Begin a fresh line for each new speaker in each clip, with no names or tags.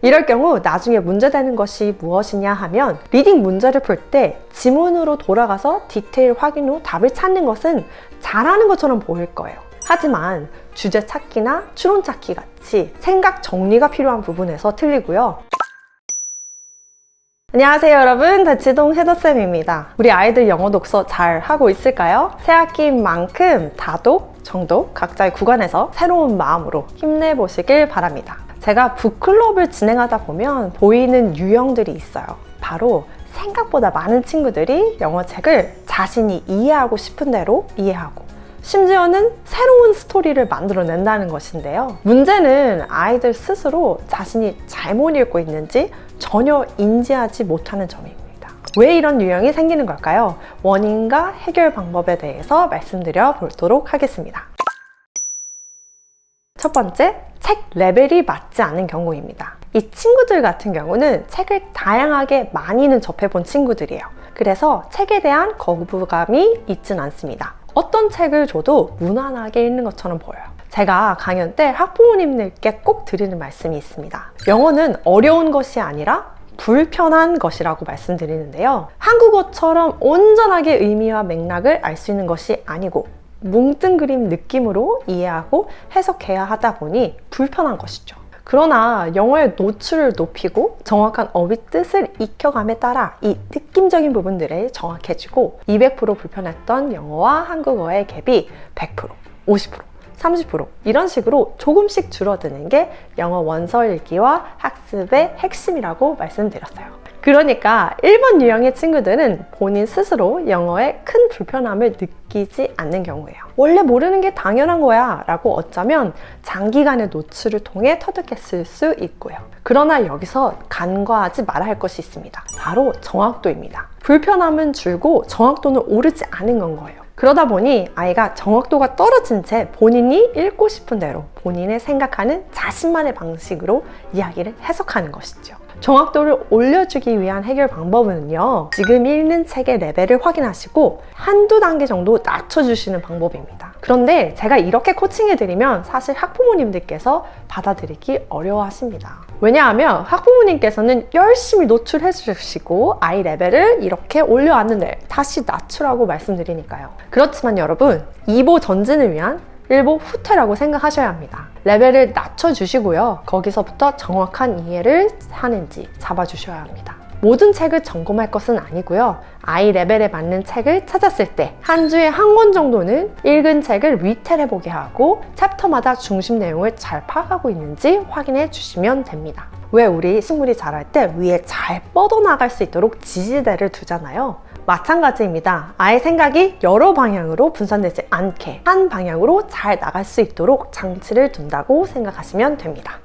이럴 경우 나중에 문제되는 것이 무엇이냐 하면 리딩 문제를 풀 때 지문으로 돌아가서 디테일 확인 후 답을 찾는 것은 잘하는 것처럼 보일 거예요. 하지만 주제 찾기나 추론 찾기 같이 생각 정리가 필요한 부분에서 틀리고요. 안녕하세요 여러분 대치동 헤더쌤입니다 우리 아이들 영어 독서 잘 하고 있을까요? 새학기인 만큼 다독, 정독 각자의 구간에서 새로운 마음으로 힘내보시길 바랍니다 제가 북클럽을 진행하다 보면 보이는 유형들이 있어요 바로 생각보다 많은 친구들이 영어 책을 자신이 이해하고 싶은 대로 이해하고 심지어는 새로운 스토리를 만들어낸다는 것인데요. 문제는 아이들 스스로 자신이 잘못 읽고 있는지 전혀 인지하지 못하는 점입니다. 왜 이런 유형이 생기는 걸까요? 원인과 해결 방법에 대해서 말씀드려 보도록 하겠습니다. 첫 번째, 책 레벨이 맞지 않는 경우입니다. 이 친구들 같은 경우는 책을 다양하게 많이는 접해본 친구들이에요. 그래서 책에 대한 거부감이 있진 않습니다. 어떤 책을 줘도 무난하게 읽는 것처럼 보여요. 제가 강연 때 학부모님들께 꼭 드리는 말씀이 있습니다. 영어는 어려운 것이 아니라 불편한 것이라고 말씀드리는데요. 한국어처럼 온전하게 의미와 맥락을 알 수 있는 것이 아니고 뭉뚱그림 느낌으로 이해하고 해석해야 하다 보니 불편한 것이죠. 그러나 영어의 노출을 높이고 정확한 어휘 뜻을 익혀감에 따라 이 느낌적인 부분들을 정확해지고 200% 불편했던 영어와 한국어의 갭이 100%, 50%, 30% 이런 식으로 조금씩 줄어드는 게 영어 원서 읽기와 학습의 핵심이라고 말씀드렸어요. 그러니까 1번 유형의 친구들은 본인 스스로 영어에 큰 불편함을 느끼지 않는 경우예요. 원래 모르는 게 당연한 거야 라고 어쩌면 장기간의 노출을 통해 터득했을 수 있고요. 그러나 여기서 간과하지 말아야 할 것이 있습니다. 바로 정확도입니다. 불편함은 줄고 정확도는 오르지 않은 건 거예요. 그러다 보니 아이가 정확도가 떨어진 채 본인이 읽고 싶은 대로 본인의 생각하는 자신만의 방식으로 이야기를 해석하는 것이죠. 정확도를 올려주기 위한 해결 방법은요. 지금 읽는 책의 레벨을 확인하시고 한두 단계 정도 낮춰주시는 방법입니다. 그런데 제가 이렇게 코칭해드리면 사실 학부모님들께서 받아들이기 어려워하십니다. 왜냐하면 학부모님께서는 열심히 노출해 주시고 아이 레벨을 이렇게 올려왔는데 다시 낮추라고 말씀드리니까요. 그렇지만 여러분, 2보 전진을 위한 1보 후퇴라고 생각하셔야 합니다. 레벨을 낮춰주시고요. 거기서부터 정확한 이해를 하는지 잡아주셔야 합니다. 모든 책을 점검할 것은 아니고요. 아이 레벨에 맞는 책을 찾았을 때 한 주에 한 권 정도는 읽은 책을 리텔해 보게 하고 챕터마다 중심 내용을 잘 파악하고 있는지 확인해 주시면 됩니다. 왜 우리 식물이 자랄 때 위에 잘 뻗어나갈 수 있도록 지지대를 두잖아요. 마찬가지입니다. 아이 생각이 여러 방향으로 분산되지 않게 한 방향으로 잘 나갈 수 있도록 장치를 둔다고 생각하시면 됩니다.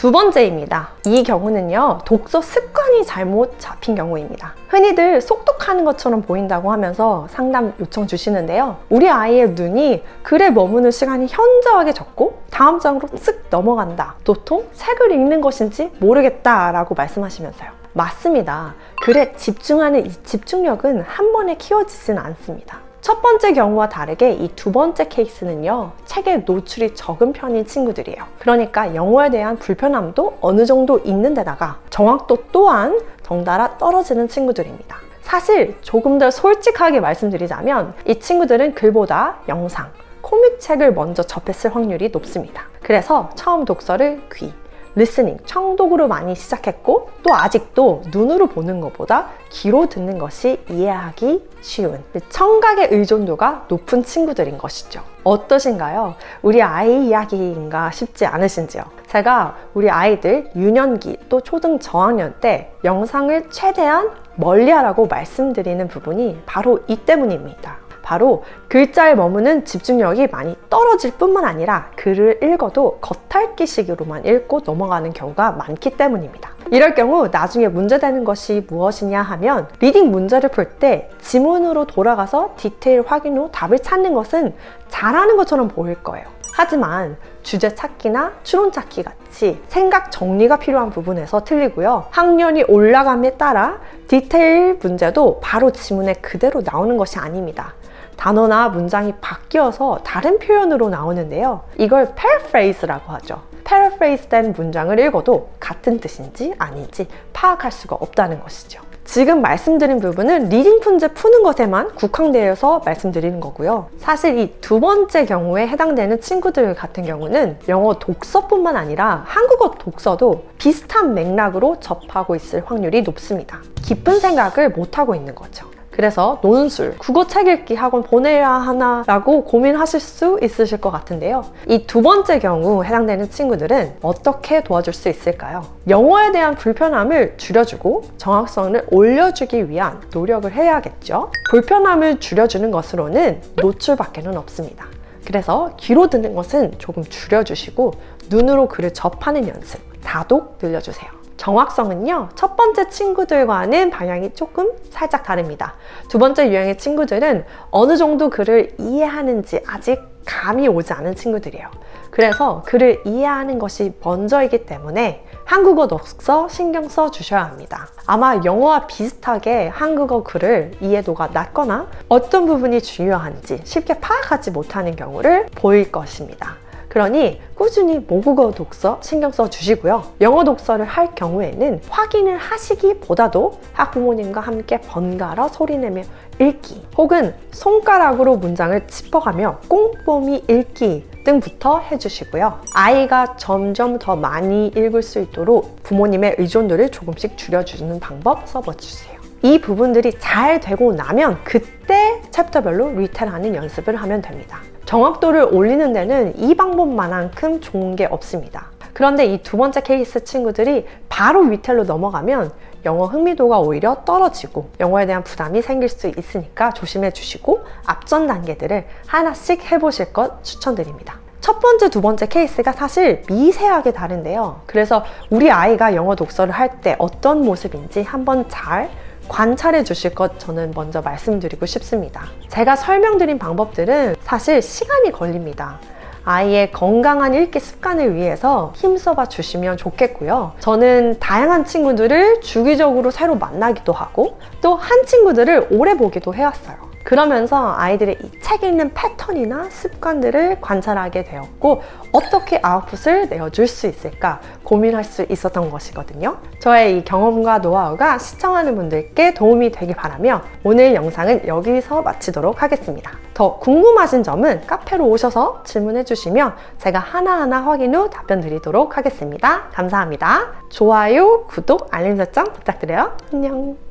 두 번째입니다. 이 경우는요, 독서 습관이 잘못 잡힌 경우입니다. 흔히들 속독하는 것처럼 보인다고 하면서 상담 요청 주시는데요. 우리 아이의 눈이 글에 머무는 시간이 현저하게 적고 다음 장으로 쓱 넘어간다. 도통 책을 읽는 것인지 모르겠다라고 말씀하시면서요. 맞습니다. 글에 집중하는 이 집중력은 한 번에 키워지진 않습니다. 첫 번째 경우와 다르게 이 두 번째 케이스는요, 책에 노출이 적은 편인 친구들이에요. 그러니까 영어에 대한 불편함도 어느 정도 있는 데다가 정확도 또한 덩달아 떨어지는 친구들입니다. 사실 조금 더 솔직하게 말씀드리자면 이 친구들은 글보다 영상, 코믹 책을 먼저 접했을 확률이 높습니다. 그래서 처음 독서를 귀, 리스닝, 청독으로 많이 시작했고 또 아직도 눈으로 보는 것보다 귀로 듣는 것이 이해하기 쉬운 청각의 의존도가 높은 친구들인 것이죠. 어떠신가요? 우리 아이 이야기인가 싶지 않으신지요? 제가 우리 아이들 유년기 또 초등 저학년 때 영상을 최대한 멀리 하라고 말씀드리는 부분이 바로 이 때문입니다. 바로 글자에 머무는 집중력이 많이 떨어질 뿐만 아니라 글을 읽어도 겉핥기식으로만 읽고 넘어가는 경우가 많기 때문입니다. 이럴 경우 나중에 문제되는 것이 무엇이냐 하면 리딩 문제를 풀 때 지문으로 돌아가서 디테일 확인 후 답을 찾는 것은 잘하는 것처럼 보일 거예요. 하지만 주제 찾기나 추론 찾기 같이 생각 정리가 필요한 부분에서 틀리고요. 학년이 올라감에 따라 디테일 문제도 바로 지문에 그대로 나오는 것이 아닙니다. 단어나 문장이 바뀌어서 다른 표현으로 나오는데요. 이걸 paraphrase라고 하죠. paraphrase 된 문장을 읽어도 같은 뜻인지 아닌지 파악할 수가 없다는 것이죠. 지금 말씀드린 부분은 리딩 문제 푸는 것에만 국한되어서 말씀드리는 거고요. 사실 이 두 번째 경우에 해당되는 친구들 같은 경우는 영어 독서뿐만 아니라 한국어 독서도 비슷한 맥락으로 접하고 있을 확률이 높습니다. 깊은 생각을 못하고 있는 거죠. 그래서 논술, 국어 책 읽기 학원 보내야 하나라고 고민하실 수 있으실 것 같은데요. 이 두 번째 경우 해당되는 친구들은 어떻게 도와줄 수 있을까요? 영어에 대한 불편함을 줄여주고 정확성을 올려주기 위한 노력을 해야겠죠. 불편함을 줄여주는 것으로는 노출밖에는 없습니다. 그래서 귀로 듣는 것은 조금 줄여주시고 눈으로 글을 접하는 연습, 다독 늘려주세요. 정확성은요, 첫 번째 친구들과는 방향이 조금 살짝 다릅니다. 두 번째 유형의 친구들은 어느 정도 글을 이해하는지 아직 감이 오지 않은 친구들이에요. 그래서 글을 이해하는 것이 먼저이기 때문에 한국어 독서 신경 써 주셔야 합니다. 아마 영어와 비슷하게 한국어 글을 이해도가 낮거나 어떤 부분이 중요한지 쉽게 파악하지 못하는 경우를 보일 것입니다. 그러니 꾸준히 모국어 독서 신경 써 주시고요. 영어 독서를 할 경우에는 확인을 하시기보다도 학부모님과 함께 번갈아 소리내며 읽기 혹은 손가락으로 문장을 짚어가며 꼼꼼히 읽기 등부터 해주시고요. 아이가 점점 더 많이 읽을 수 있도록 부모님의 의존도를 조금씩 줄여주는 방법 써보주세요. 이 부분들이 잘 되고 나면 그때 챕터별로 리텔하는 연습을 하면 됩니다. 정확도를 올리는 데는 이 방법만큼 좋은 게 없습니다. 그런데 이 두 번째 케이스 친구들이 바로 위텔로 넘어가면 영어 흥미도가 오히려 떨어지고 영어에 대한 부담이 생길 수 있으니까 조심해 주시고 앞전 단계들을 하나씩 해보실 것 추천드립니다. 첫 번째, 두 번째 케이스가 사실 미세하게 다른데요. 그래서 우리 아이가 영어 독서를 할 때 어떤 모습인지 한번 잘 관찰해 주실 것 저는 먼저 말씀드리고 싶습니다. 제가 설명드린 방법들은 사실 시간이 걸립니다. 아이의 건강한 읽기 습관을 위해서 힘써봐 주시면 좋겠고요. 저는 다양한 친구들을 주기적으로 새로 만나기도 하고 또 한 친구들을 오래 보기도 해왔어요. 그러면서 아이들의 이책 읽는 패턴이나 습관들을 관찰하게 되었고 어떻게 아웃풋을 내어줄 수 있을까 고민할 수 있었던 것이거든요. 저의 이 경험과 노하우가 시청하는 분들께 도움이 되길 바라며 오늘 영상은 여기서 마치도록 하겠습니다. 더 궁금하신 점은 카페로 오셔서 질문해 주시면 제가 하나하나 확인 후 답변 드리도록 하겠습니다. 감사합니다. 좋아요, 구독, 알림 설정 부탁드려요. 안녕.